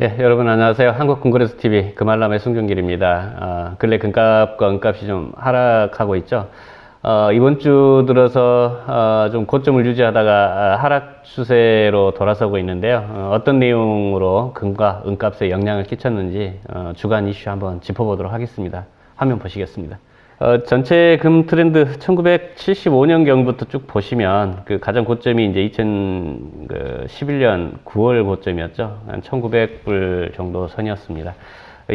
예, 여러분 안녕하세요. 한국금그레스 TV 금알람의 송경길입니다. 아, 근래 금값과 은값이 좀 하락하고 있죠. 어, 이번 주 들어서 어, 좀 고점을 유지하다가 아, 하락 추세로 돌아서고 있는데요. 어, 떤 내용으로 금과 은값에 영향을 끼쳤는지 어, 주간 이슈 한번 짚어보도록 하겠습니다. 화면 보시겠습니다. 어, 전체 금 트렌드 1975년경부터 쭉 보시면 그 가장 고점이 이제 2011년 9월 고점이었죠. 한 1900불 정도 선이었습니다.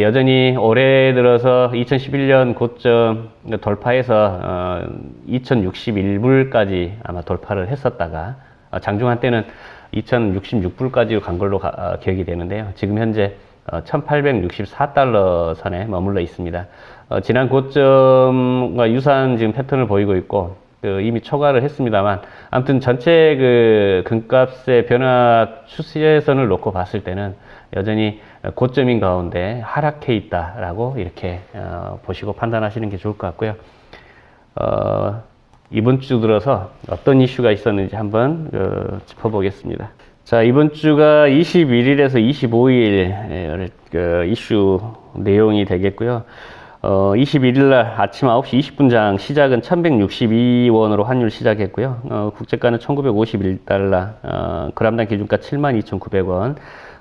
여전히 올해 들어서 2011년 고점 돌파해서 어, 2061불까지 아마 돌파를 했었다가 어, 장중한 때는 2066불까지 간 걸로 가, 어, 기억이 되는데요. 지금 현재 어, 1864달러 선에 머물러 있습니다. 어, 지난 고점과 유사한 지금 패턴을 보이고 있고 그 이미 초과를 했습니다만 아무튼 전체 그 금값의 변화 추세선을 놓고 봤을 때는 여전히 고점인 가운데 하락해 있다라고 이렇게 어, 보시고 판단하시는 게 좋을 것 같고요. 어, 이번 주 들어서 어떤 이슈가 있었는지 한번 어, 짚어보겠습니다. 자, 이번 주가 21일에서 25일 그 이슈 내용이 되겠고요. 어, 21일 날 아침 9시 20분장 시작은 1162원으로 환율 시작했고요. 어, 국제가는 1951달러, 어, 그람당 기준가 72,900원,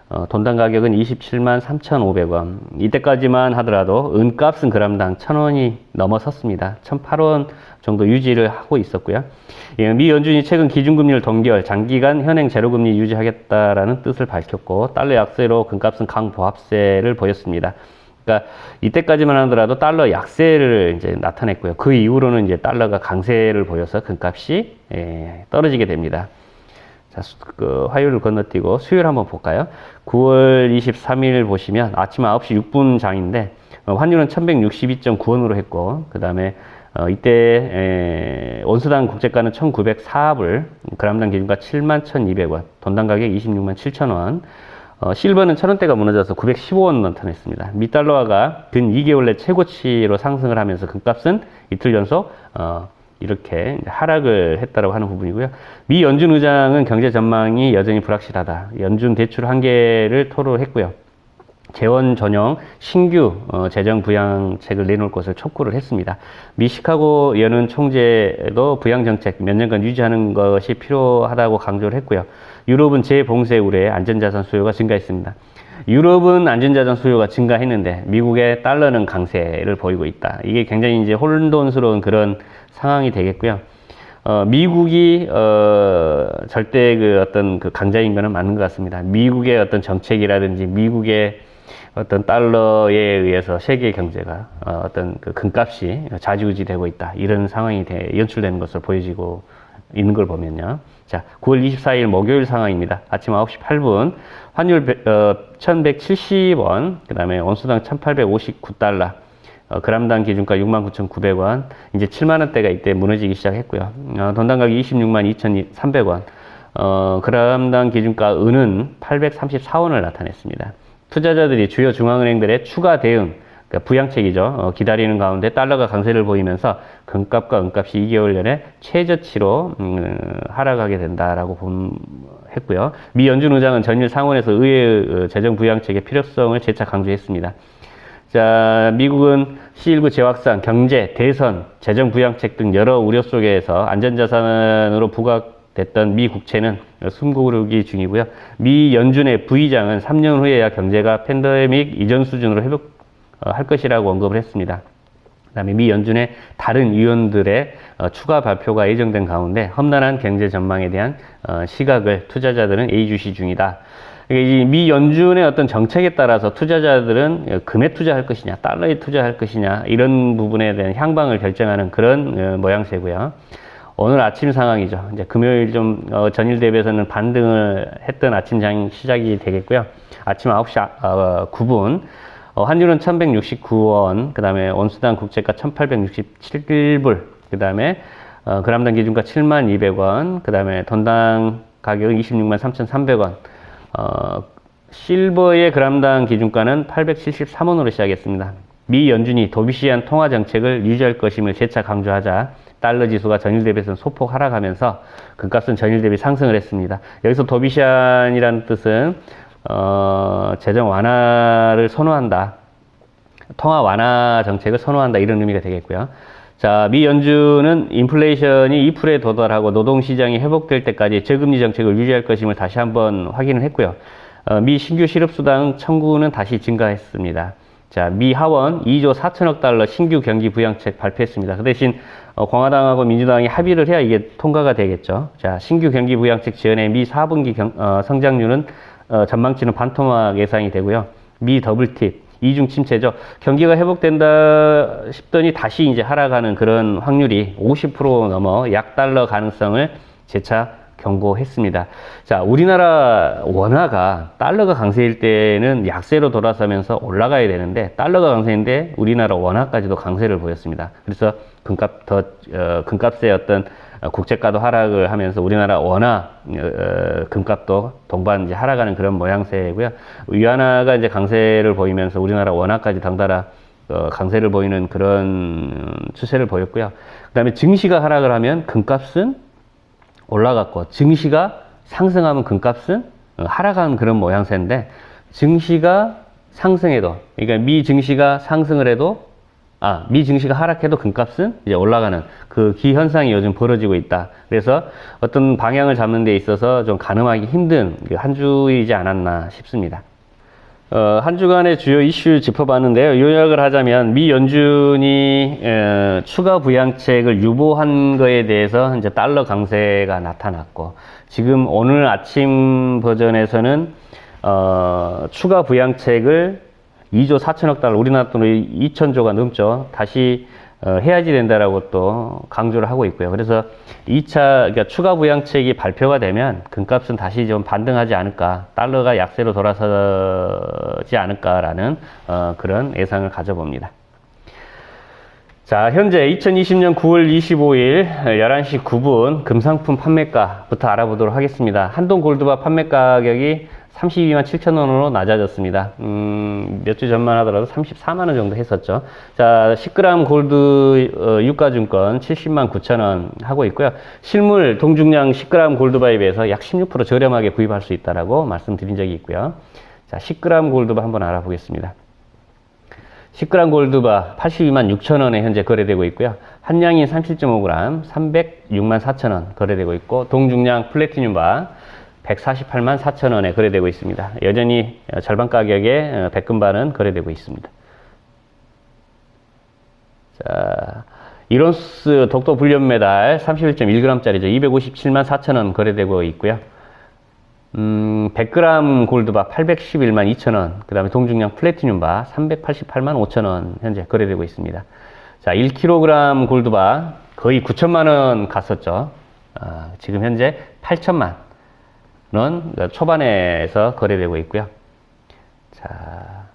어, 돈당 가격은 27만 3,500원. 이때까지만 하더라도 은값은 그람당 1,000원이 넘어섰습니다. 1,008원 정도 유지를 하고 있었고요. 예, 미 연준이 최근 기준금리를 동결, 장기간 현행 제로금리 유지하겠다라는 뜻을 밝혔고 달러 약세로 금값은 강보합세를 보였습니다. 그러니까 이때까지만 하더라도 달러 약세를 이제 나타냈고요. 그 이후로는 이제 달러가 강세를 보여서 금값이 예, 떨어지게 됩니다. 자, 그 화요일을 건너뛰고 수요일 한번 볼까요? 9월 23일 보시면 아침 9시 6분 장인데 어, 환율은 1162.9원으로 했고 그 다음에 어, 이때 에, 원수당 국제가는 1904불, 그람당 기준가 71,200원, 돈당 가격 26만 7천원, 어, 실버는 천원대가 무너져서 915원 나타냈습니다. 미달러화가 근 2개월 내 최고치로 상승을 하면서 금값은 이틀 연속 어, 이렇게 하락을 했다라고 하는 부분이고요. 미 연준 의장은 경제 전망이 여전히 불확실하다. 연준 대출 한계를 토로했고요. 재원 전용 신규 어, 재정 부양책을 내놓을 것을 촉구를 했습니다. 미 시카고 연은 총재도 부양 정책 몇 년간 유지하는 것이 필요하다고 강조를 했고요. 유럽은 재봉쇄 우려에 안전자산 수요가 증가했습니다. 유럽은 안전자산 수요가 증가했는데 미국의 달러는 강세를 보이고 있다. 이게 굉장히 이제 혼돈스러운 그런 상황이 되겠고요. 어, 미국이 어, 절대 그 어떤 그 강자인 거는 맞는 것 같습니다. 미국의 어떤 정책이라든지 미국의 어떤 달러에 의해서 세계 경제가 어, 어떤 그 금값이 좌지우지되고 있다 이런 상황이 돼, 연출되는 것으로 보여지고 있는 걸 보면요. 자, 9월 24일 목요일 상황입니다. 아침 9시 8분 환율 어, 1,170원, 그 다음에 원수당 1,859달러, 어, 그람당 기준가 69,900원, 이제 7만 원대가 이때 무너지기 시작했고요. 어, 돈당 가격 26만 2,300원, 어, 그람당 기준가 은은 834원을 나타냈습니다. 투자자들이 주요 중앙은행들의 추가 대응, 그러니까 부양책이죠. 어, 기다리는 가운데 달러가 강세를 보이면서 금값과 은값이 2개월 전에 최저치로 음, 하락하게 된다라고 본, 했고요. 미 연준 의장은 전일 상원에서 의회 어, 재정 부양책의 필요성을 재차 강조했습니다. 자, 미국은 C19 재확산, 경제, 대선, 재정 부양책 등 여러 우려 속에서 안전자산으로 부각 됐던 미 국채는 숨고르기 중이고요. 미 연준의 부의장은 3년 후에야 경제가 팬데믹 이전 수준으로 회복할 것이라고 언급을 했습니다. 그다음에 미 연준의 다른 위원들의 어, 추가 발표가 예정된 가운데 험난한 경제 전망에 대한 어, 시각을 투자자들은 예의주시 중이다. 미 연준의 어떤 정책에 따라서 투자자들은 금에 투자할 것이냐, 달러에 투자할 것이냐, 이런 부분에 대한 향방을 결정하는 그런 어, 모양새고요. 오늘 아침 상황이죠. 이제 금요일 좀 어, 전일 대비해서는 반등을 했던 아침장 시작이 되겠고요. 아침 9시 어, 9분 어, 환율은 1169원, 그 다음에 원수당 국제가 1867불, 그 다음에 어, 그람당 기준가 7200원, 그 다음에 돈당 가격은 26만 3300원, 어, 실버의 그람당 기준가는 873원으로 시작했습니다. 미 연준이 도비시한 통화 정책을 유지할 것임을 재차 강조하자 달러 지수가 전일 대비해서 소폭 하락하면서 금값은 전일 대비 상승을 했습니다. 여기서 도비시안이라는 뜻은 어, 재정 완화를 선호한다. 통화 완화 정책을 선호한다 이런 의미가 되겠고요. 자, 미 연준은 인플레이션이 2%에 도달하고 노동 시장이 회복될 때까지 저금리 정책을 유지할 것임을 다시 한번 확인을 했고요. 어, 미 신규 실업 수당 청구는 다시 증가했습니다. 자, 미 하원 2조 4천억 달러 신규 경기 부양책 발표했습니다. 그 대신 어, 공화당하고 민주당이 합의를 해야 이게 통과가 되겠죠. 자, 신규 경기 부양책 지원의 미 4분기 경, 어, 성장률은 어, 전망치는 반토막 예상이 되고요. 미 더블팁 이중 침체죠. 경기가 회복된다 싶더니 다시 이제 하락하는 그런 확률이 50% 넘어 약 달러 가능성을 재차 경고했습니다. 자, 우리나라 원화가 달러가 강세일 때는 약세로 돌아서면서 올라가야 되는데 달러가 강세인데 우리나라 원화까지도 강세를 보였습니다. 그래서 금값 더 어, 금값의 어떤 어, 국제가도 하락을 하면서 우리나라 원화 어, 어, 금값도 동반 이제 하락하는 그런 모양새고요. 위안화가 이제 강세를 보이면서 우리나라 원화까지 덩달아 어, 강세를 보이는 그런 추세를 보였고요. 그다음에 증시가 하락을 하면 금값은 올라갔고 증시가 상승하면 금값은 어, 하락하는 그런 모양새인데 증시가 상승해도 그러니까 미 증시가 상승을 해도 아, 미 증시가 하락해도 금값은 이제 올라가는 그 기현상이 요즘 벌어지고 있다. 그래서 어떤 방향을 잡는 데 있어서 좀 가늠하기 힘든 그한 주이지 않았나 싶습니다. 어, 한 주간의 주요 이슈 짚어봤는데요. 요약을 하자면 미 연준이 에, 추가 부양책을 유보한 거에 대해서 이제 달러 강세가 나타났고 지금 오늘 아침 버전에서는 어, 추가 부양책을 2조 4천억 달러 우리나라 돈으로 2천조가 넘죠. 다시 어, 해야지 된다라고 또 강조를 하고 있고요. 그래서 2차 그러니까 추가 부양책이 발표가 되면 금값은 다시 좀 반등하지 않을까, 달러가 약세로 돌아서지 않을까라는 어, 그런 예상을 가져봅니다. 자, 현재 2020년 9월 25일 11시 9분 금상품 판매가부터 알아보도록 하겠습니다. 한동 골드바 판매 가격이 32만 7천 원으로 낮아졌습니다. 음, 몇 주 전만 하더라도 34만 원 정도 했었죠. 자, 10g 골드 어, 유가증권 70만 9천 원 하고 있고요. 실물 동중량 10g 골드바에 비해서 약 16% 저렴하게 구입할 수 있다라고 말씀드린 적이 있고요. 자, 10g 골드바 한번 알아보겠습니다. 10g 골드바 82만 6천 원에 현재 거래되고 있고요. 한량인 37.5g 306만 4천 원 거래되고 있고 동중량 플래티늄바 148만 4천 원에 거래되고 있습니다. 여전히 절반 가격에 백금반은 거래되고 있습니다. 자, 이론스 독도 불륜 메달 31.1g짜리죠. 257만 4천 원 거래되고 있고요. 음, 100g 골드바 811만 2천 원, 그 다음에 동중량 플래티늄바 388만 5천 원 현재 거래되고 있습니다. 자, 1kg 골드바 거의 9천만 원 갔었죠. 아, 지금 현재 8천만 원 초반에서 거래되고 있고요. 자,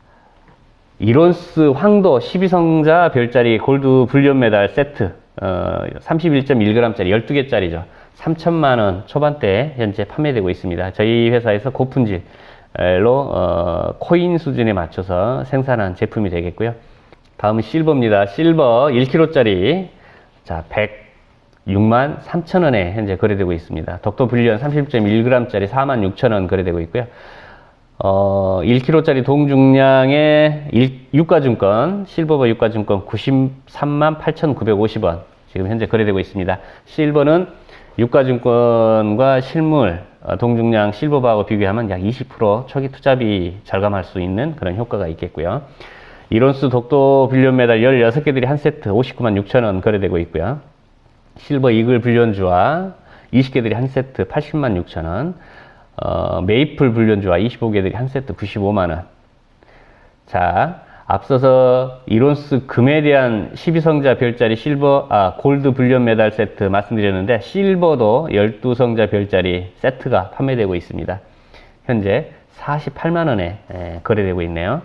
이론스 황도 12성자 별자리 골드 불륜 메달 세트 어, 31.1g짜리 12개짜리죠. 3천만 원 초반대에 현재 판매되고 있습니다. 저희 회사에서 고품질로 어, 코인 수준에 맞춰서 생산한 제품이 되겠고요. 다음은 실버입니다. 실버 1kg짜리 자 106만 3천 원에 현재 거래되고 있습니다. 독도 불륜 30.1g짜리 4만 6천 원 거래되고 있고요. 어, 1kg짜리 동중량의 일- 유가증권, 실버버 유가증권 93만 8,950원. 지금 현재 거래되고 있습니다. 실버는 유가증권과 실물, 어, 동중량 실버바하고 비교하면 약 20% 초기 투자비 절감할 수 있는 그런 효과가 있겠고요. 이론스 독도 불륜 메달 16개들이 한 세트 59만 6천 원 거래되고 있고요. 실버 이글 불륜주와 20개들이 한 세트 80만 6천 원. 어, 메이플 불륜주와 25개들이 한 세트 95만 원. 자, 앞서서 이론스 금에 대한 12성자 별자리 실버, 아, 골드 불륜 메달 세트 말씀드렸는데, 실버도 12성자 별자리 세트가 판매되고 있습니다. 현재 48만원에 거래되고 있네요.